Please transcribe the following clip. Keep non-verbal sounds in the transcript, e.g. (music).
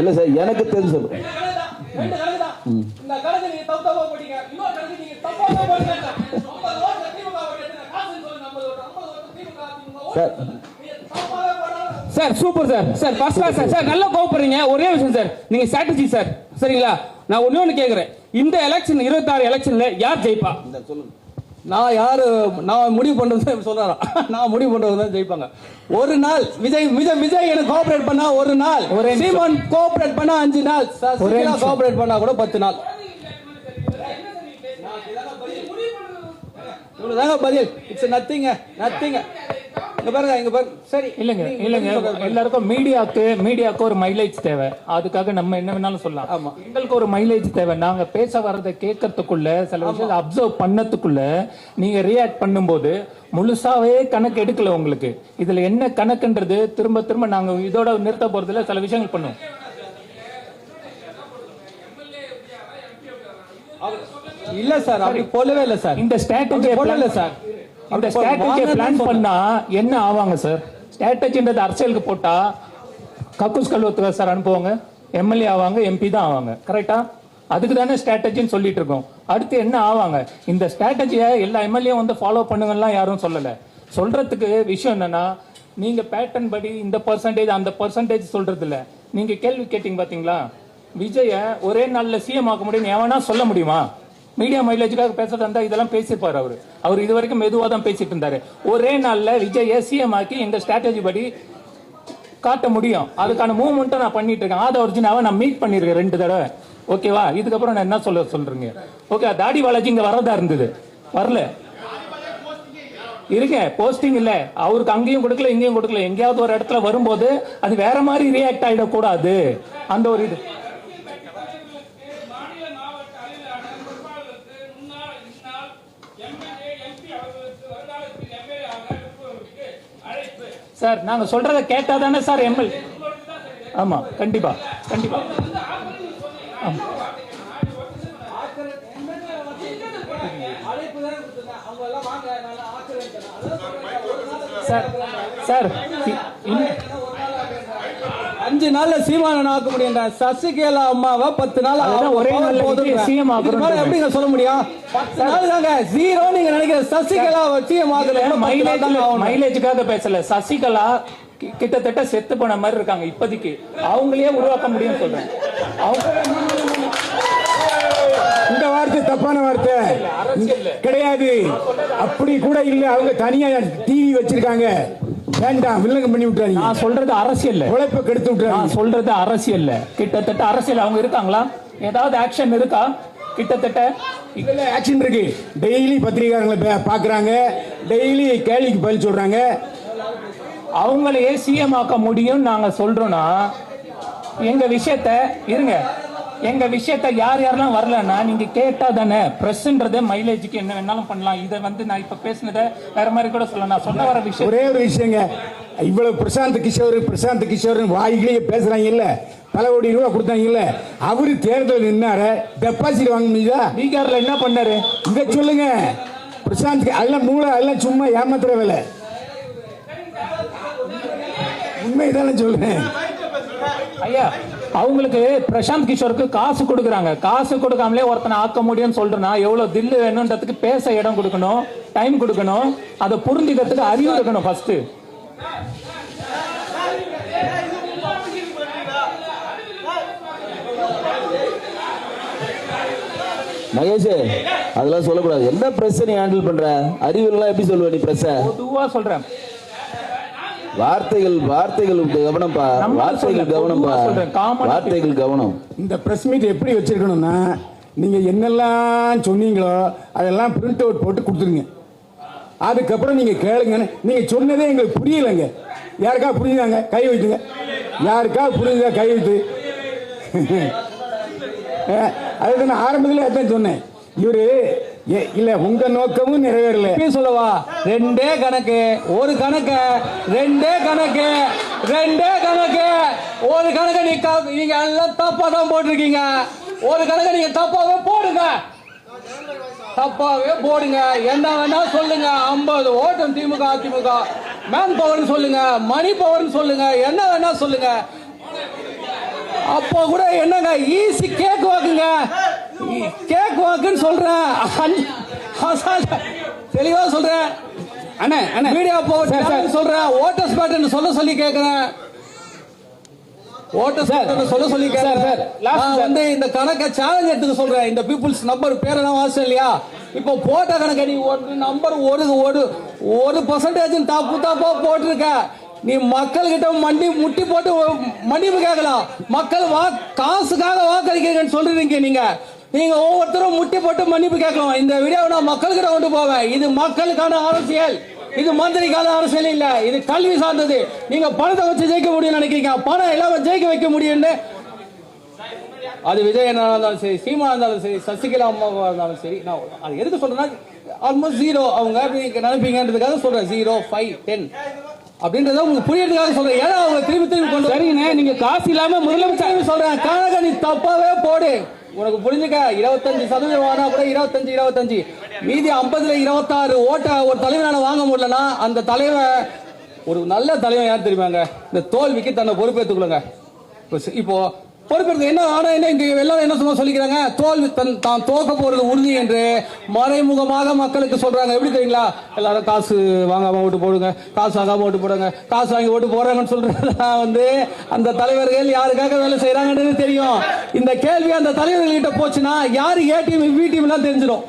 இல்ல சார் எனக்கு தெரிஞ்சு சொல்லுங்க sir. Sir super sir. Sir first class sir. Sir நல்லா கோவப்படுறீங்க. ஒரே விஷயம் சார். நீங்க ஸ்ட்ராட்டஜி சார். சரிங்களா? நான் ஒண்ணே ஒன்று கேட்குறேன் இந்த எலெக்ஷன் இருபத்தாறு எலெக்ஷன்ல யார் ஜெயிப்பா? இந்த சொல்லுங்க. நான் யாரு? நான் முடிவு பண்றது சொல்றாராம் (laughs) நான் முடிவு பண்றது தான் ஜெயிப்பாங்க. ஒரு நாள் விஜய் விஜய் விஜய் எனக்கு கோஆபரேட் பண்ணா ஒரு நாள். ஒரே. சீமான் கோஆபரேட் பண்ணா அஞ்சு நாள். ஒரே. கோஆபரேட் பண்ணா கூட பத்து நாள். இவ்வளவுதாங்க பதில். இட்ஸ் நத்திங்க நத்திங்க இங்க பாருங்க இங்க பாருங்க. சரி இல்லைங்க நீங்க இல்லைங்க. பதில் சொல்லுங்க. எல்லாருக்கும் மீடியாக்கு மீடியாக்கு ஒரு மைலேஜ் தேவை. அதுக்காக நம்ம என்ன வேணாலும் சொல்லலாம். ஆமா. எங்களுக்கு ஒரு மைலேஜ் தேவை. நாங்க பேச வர்றதை கேட்கறதுக்குள்ள சில விஷயத்தை அப்சர்வ் பண்ணதுக்குள்ள நீங்க ரியாக்ட் பண்ணும்போது முழுசாவே கணக்கு எடுக்கல உங்களுக்கு. இதுல என்ன கணக்குன்றது திரும்ப திரும்ப நாங்க இதோட நிறுத்த போறதுல சில விஷயங்கள் பண்ணுவோம். இல்ல சார் அப்படி போலவே இல்ல சார். இந்த ஸ்ட்ராட்டஜியை போடல சார். அப்படி ஸ்ட்ராட்டஜியை பிளான். பண்ணா என்ன ஆவாங்க சார் ஸ்ட்ராட்டஜின்றது அரசியலுக்கு போட்டா கக்கூஸ் கல்வத்துக்கு சார் அனுப்புவாங்க எம்எல்ஏ ஆவாங்க எம்பி தான் ஆவாங்க. கரெக்டா அதுக்கு தானே ஸ்ட்ராட்டஜின்னு சொல்லிட்டு இருக்கோம். அடுத்து என்ன ஆவாங்க? இந்த ஸ்ட்ராட்டஜியை எல்லா எம்எல்ஏ வந்து ஃபாலோ பண்ணுங்கலாம் யாரும் சொல்லல. சொல்றதுக்கு விஷயம் என்னன்னா நீங்க பேட்டர்ன் படி இந்த பர்சன்டேஜ் அந்த பர்சன்டேஜ் சொல்றது இல்ல. நீங்க கேள்வி கேட்டீங்க பாத்தீங்களா? விஜய ஒரே நாள்ல சிஎம் ஆக்க முடியும்னு எவனா சொல்ல முடியுமா? மீடியா மைலேஜுக்காக பேசுறதா இருந்தா இதெல்லாம் பேசியிருப்பார் அவர். அவர் இது வரைக்கும் மெதுவாக தான் பேசிட்டு இருந்தாரு. ஒரே நாளில் விஜய் சிஎம் ஆக்கி இந்த ஸ்ட்ராட்டஜி படி காட்ட முடியும். அதுக்கான மூவ்மெண்ட்டை நான் பண்ணிட்டு இருக்கேன். ஆத ஒரிஜினாவை நான் மீட் பண்ணியிருக்கேன் ரெண்டு தடவை. ஓகேவா இதுக்கப்புறம் நான் என்ன சொல்ல சொல்றீங்க? ஓகே தாடி பாலாஜி இங்க வரதா இருந்தது. வரல. இருங்க போஸ்டிங் இல்ல. அவருக்கு அங்கேயும் கொடுக்கல இங்கேயும் கொடுக்கல. எங்கேயாவது ஒரு இடத்துல வரும்போது அது வேற மாதிரி ரியாக்ட் ஆயிடக்கூடாது. அந்த ஒரு இது மாநில மாவட்ட அளவிலான பொறுப்பாளருக்கு முன்னாள் இந்நாள் எம்எல்ஏ எம்பி அவர்களுக்கு வருங்காலத்தில் எம்எல்ஏ ஆக விரும்புவதற்கு அழைப்பு சார் நாங்க சொல்றத கேட்டா தானே சார் எம்எல் ஆமா கண்டிப்பா கண்டிப்பா ஆமா. அழைப்பு சார் நாங்கள் சொல்கிறத கேட்டால் தானே சார் எம்எல். ஆமாம் கண்டிப்பாக கண்டிப்பாக ஆமாம் சார் சார் அஞ்சு நாள்ல சீமானன் ஆக்க முடியும் சசிகலா அம்மாவை பத்து நாள் ஒரே மேல எப்படிங்க சொல்ல முடியும்? பத்து நாள். தாங்க ஜீரோ நீங்க நினைக்கிற சசிகலா சிஎம் மைலேஜ் மைலேஜுக்காக பேசல. சசிகலா கிட்டத்தட்ட செத்து போன மாதிரி இருக்காங்க இப்போதைக்கு. அவங்களையே உருவாக்க முடியும்னு சொல்றேன். அவங்க இந்த வார்த்தை தப்பான வார்த்தை. கிடையாது. அப்படி கூட இல்ல. அவங்க தனியா டிவி வச்சிருக்காங்க. வேண்டாம் வில்லங்கம் பண்ணி விட்டுறாங்க நான் சொல்றது அரசியல் உழைப்ப கெடுத்து விட்டுறாங்க நான் சொல்றது அரசியல் கிட்டத்தட்ட அரசியல் அவங்க இருக்காங்களா? ஏதாவது ஆக்ஷன் இருக்கா? கிட்டத்தட்ட இதுல ஆக்ஷன் இருக்கு. டெய்லி பத்திரிகாரங்களை பா- பாக்குறாங்க டெய்லி கேள்விக்கு பதில் சொல்றாங்க. அவங்களையே சிஎம் ஆக்க முடியும் நாங்க சொல்றோம்னா எங்க விஷயத்த இருங்க. எங்க விஷயத்த யார் யாரெல்லாம் வரலன்னா நீங்க கேட்டா தானே பிரஸ்ன்றத மைலேஜுக்கு என்ன வேணாலும் பண்ணலாம். இதை வந்து நான் இப்ப பேசினதை வேற மாதிரி கூட சொல்லலாம். நான் சொல்ல வர விஷயம் ஒரே ஒரு விஷயங்க. இவ்வளவு பிரசாந்த் கிஷோர் பிரசாந்த் கிஷோர் வாய்கிலேயே பேசுறாங்க இல்ல. பல கோடி ரூபாய் கொடுத்தாங்க இல்ல. அவரு தேர்தல் நின்னாரு டெபாசிட் வாங்க முடியுதா பீகார்ல என்ன பண்ணாரு? இத சொல்லுங்க. பிரசாந்த் அதெல்லாம் மூளை அதெல்லாம் சும்மா ஏமாத்துற வேலை. உண்மைதானே சொல்றேன். ஐயா அவங்களுக்கு பிரசாந்த் கிஷோருக்கு காசு கொடுக்குறாங்க. காசு கொடுக்காமலே ஒருத்தனை ஆக்க முடியும்னு சொல்றேன்னா எவ்வளவு தில்லு வேணுன்றதுக்கு பேச இடம் கொடுக்கணும் டைம் கொடுக்கணும் அதை புரிஞ்சுக்கிறதுக்கு அறிவு இருக்கணும் ஃபர்ஸ்ட் மகேஷ் அதெல்லாம் சொல்லக்கூடாது. என்ன நீ ஹேண்டில் பண்ற? அறிவியல்லாம் எப்படி சொல்லுவ நீ பொதுவா சொல்றேன். வார்த்தைகள் வார்த்தைகள் கவனம்ப்பா நம்ம வார்த்தைகள் கவனம்ப்பா வார்த்தைகள் கவனம். இந்த பிரஸ் மீட் எப்படி வச்சிருக்கணும்னா நீங்க என்னெல்லாம் சொன்னீங்களோ அதெல்லாம் பிரிண்ட் அவுட் போட்டு கொடுத்துருங்க. அதுக்கப்புறம் நீங்க கேளுங்கன்னு நீங்க சொன்னதே எங்களுக்கு புரியலைங்க. யாருக்கா புரியுதாங்க கை வைத்துங்க. யாருக்கா புரியுதா கை வைத்து. (laughs) அதுக்கு நான் ஆரம்பத்தில் அதான் சொன்னேன். இவரு இல்ல உங்க நோக்கமும் நிறைவேறல. சொல்லவா? ரெண்டே கணக்கு ஒரு கணக்கு ரெண்டே கணக்கு ரெண்டே கணக்கு. ஒரு கணக்கு நீ நீங்க எல்லாம் தப்பா தான் போட்டிருக்கீங்க. ஒரு கணக்கு நீங்க தப்பாவே போடுங்க. தப்பாவே போடுங்க. என்ன வேணா சொல்லுங்க. ஐம்பது ஓட்டம் திமுக அதிமுக. மேன் பவர் சொல்லுங்க. மணி பவர் சொல்லுங்க. என்ன வேணா சொல்லுங்க. அப்போ கூட என்னங்க? ஈஸி கேக் வாக்குங்க. கேக் வாக்குன்னு சொல்றேன் தெளிவா சொல்றேன் அண்ணே அண்ணே. சார். போட்டு சொல்றேன் ஓட்டர்ஸ் பேட்டர்ன் சொல்ல சொல்லி கேக்குறேன் ஓட்டர்ஸ் பேட்டர்ன் சொல்ல சொல்லி சார், நான். வந்து இந்த கணக்கை சேலஞ்ச் எடுத்துக்க சொல்றேன். இந்த பீப்புள்ஸ் நம்பர் பேரெல்லாம் வாசம் இல்லையா? இப்போ போட்ட கணக்கை நீ ஒரு நம்பர் ஒரு ஒரு ஒரு பர்சன்டேஜ் தாப்பு தாப்பா போட்டிருக்க. நீ மக்கள் கிட்ட மண்டி முட்டி போட்டு மன்னிப்பு கேட்கலாம் மக்கள் வா காசுக்காக வாக்களிக்கிறீங்கன்னு சொல்றீங்க நீங்க. நீங்க ஒவ்வொருத்தரும் முட்டி போட்டு மன்னிப்பு கேட்கணும். இந்த வீடியோவை நான் மக்கள்கிட்ட கொண்டு போவேன். இது மக்களுக்கான அரசியல். இது மந்திரிக்கான அரசியல் இல்ல. இது கல்வி சார்ந்தது. நீங்க பணத்தை வச்சு ஜெயிக்க முடியும்னு நினைக்கிறீங்க. பணம் இல்லாம ஜெயிக்க வைக்க முடியும்னு. அது விஜய் அண்ணா இருந்தாலும் சரி சீமா இருந்தாலும் சரி சசிகலா அம்மாவா இருந்தாலும் சரி நான் அது எதுக்கு சொல்றேன்னா ஆல்மோஸ்ட் ஜீரோ அவங்க நினைப்பீங்கன்றதுக்காக சொல்றேன். ஜீரோ ஃபைவ் டென் அப்படின்றத உங்களுக்கு புரியறதுக்காக சொல்றேன். ஏன்னா அவங்க திரும்பி திரும்பி கொண்டு சரிங்கண்ணே நீங்க காசு இல்லாம முதலமைச்சர் சொல்றேன். கணக்க நீ தப்பாவே போடு. உனக்கு புரிஞ்சுக்க இருபத்தஞ்சு சதவீதம் வாங்கினா கூட இருபத்தஞ்சு இருபத்தஞ்சு. மீதி ஐம்பதுல இருபத்தாறு ஓட்ட ஒரு தலைவனால வாங்க முடியலன்னா அந்த தலைவன் ஒரு நல்ல தலைவன் யார் தெரியுமாங்க? இந்த தோல்விக்கு தன்னை பொறுப்பேற்றுக்கொள்ளுங்க இப்போ பொறுப்பேற்க என்ன ஆனா என்ன இங்க எல்லாரும் என்ன சும்மா சொல்லிக்கிறாங்க தோல்வி தன் தான் தோக்க போறது உறுதி என்று மறைமுகமாக மக்களுக்கு சொல்றாங்க எப்படி தெரியுங்களா எல்லாரும் காசு வாங்காம ஓட்டு போடுங்க காசு வாங்காம ஓட்டு போடுங்க காசு வாங்கி ஓட்டு போடுறாங்கன்னு சொல்றதெல்லாம் வந்து அந்த தலைவர்கள் யாருக்காக வேலை செய்யறாங்கன்னு தெரியும் இந்த கேள்வி அந்த தலைவர்கள்கிட்ட போச்சுன்னா யாரு ஏ டீம் பி டீம் எல்லாம் தெரிஞ்சிடும்